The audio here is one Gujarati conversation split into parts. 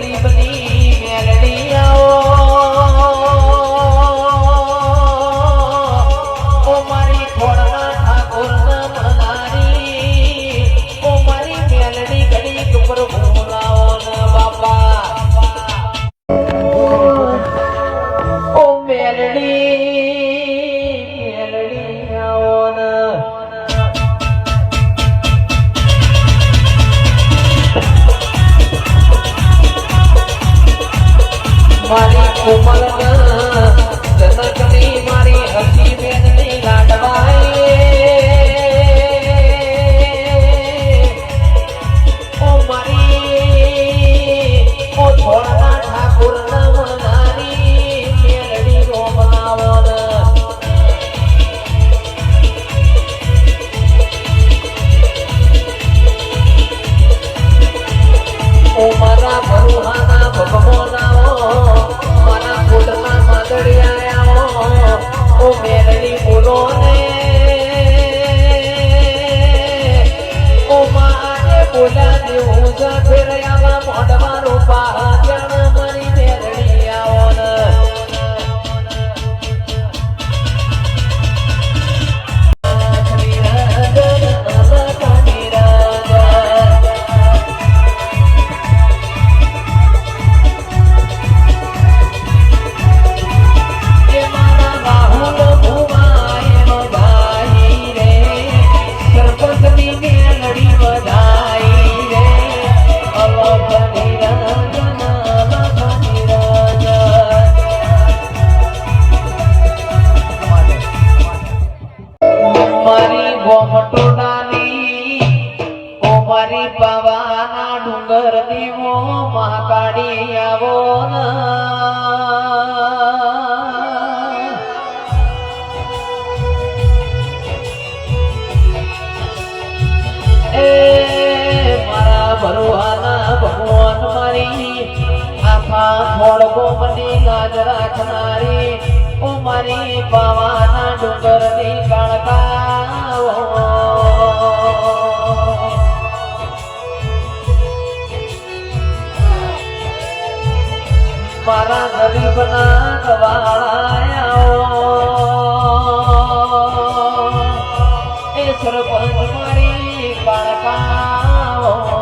believe ઓ મારી પાવાના ડુંગર દીવો મહાકાળી આવો મારા ભરવાના ભગવાન મારી, આખા થોડકો મની લાજ રાખનારી ઓ મારી પાવાના ડુંગરની મારા ગરીબના ગવાળાયાઓ એ સરપંચ મારી કાળકાઓ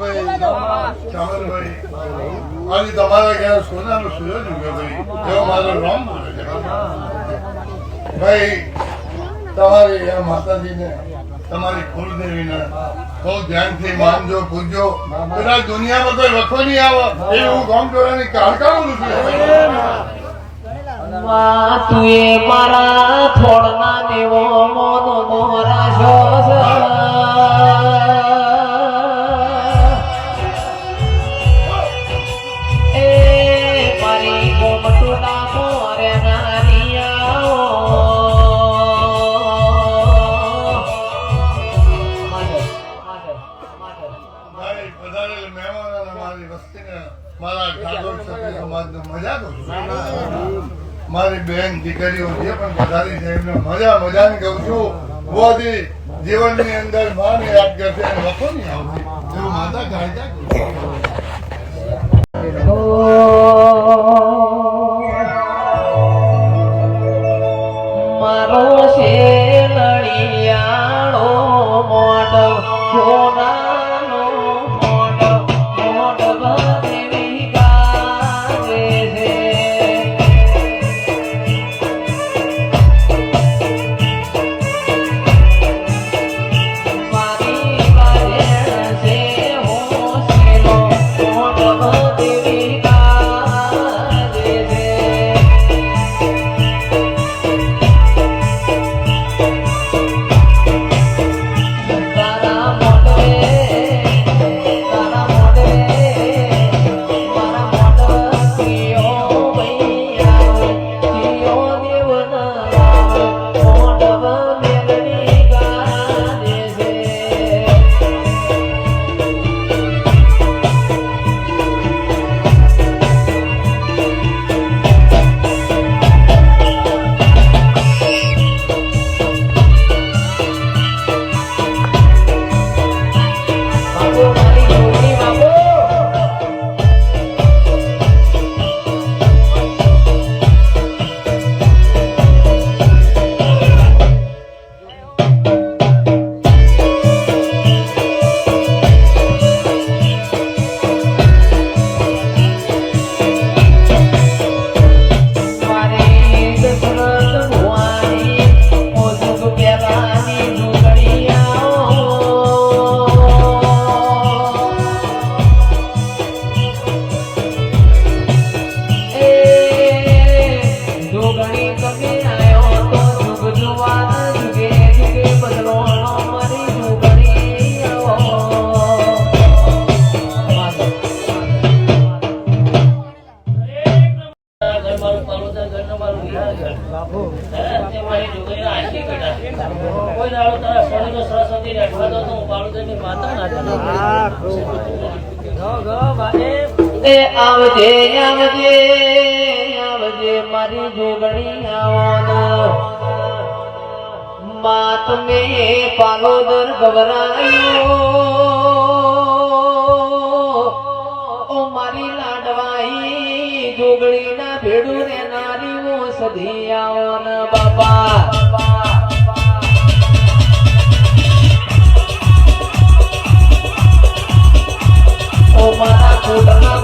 રાહુલભાઈ ચાવલભાઈ. આજે તમારા ઘેર સોનાનો સૂરજ ઉગ્યો ભાઈ. એવો મારો રામ બોલે છે. ભાઈ તમારી આ માતાજીને તમારી કુળદેવીને બહુ ધ્યાનથી માનજો પૂજો પેલા દુનિયામાં કોઈ વખો નહીં આવે. ગામ ગમટોડાની કાળકાળું નથી તું એ મારા થોડના દેવો મોનો મોરાશો. મહેમાનોને મારી વસ્તીને મારા સમાજને મજા છું. મારી બેન દીકરીઓ જે પણ વધારી છે, એમને મજા મજાને કહું છું. બધી જીવનની અંદર માને યાદ કરશે અને વખો નહીં આવશે માતા કાઢ્યા મારી છોકરીના આશી બેટા. કોઈ દાડો તારા શરીરનો સરસ્વતી રાખવા દો તો હું પાલોદરની માતા ના. એ આવજે આવજે આવજે મારી જોગણી આવવાનો માત મે પાલોદર ગવરાયો આવો ને બાપા. ઓ મારા કોટના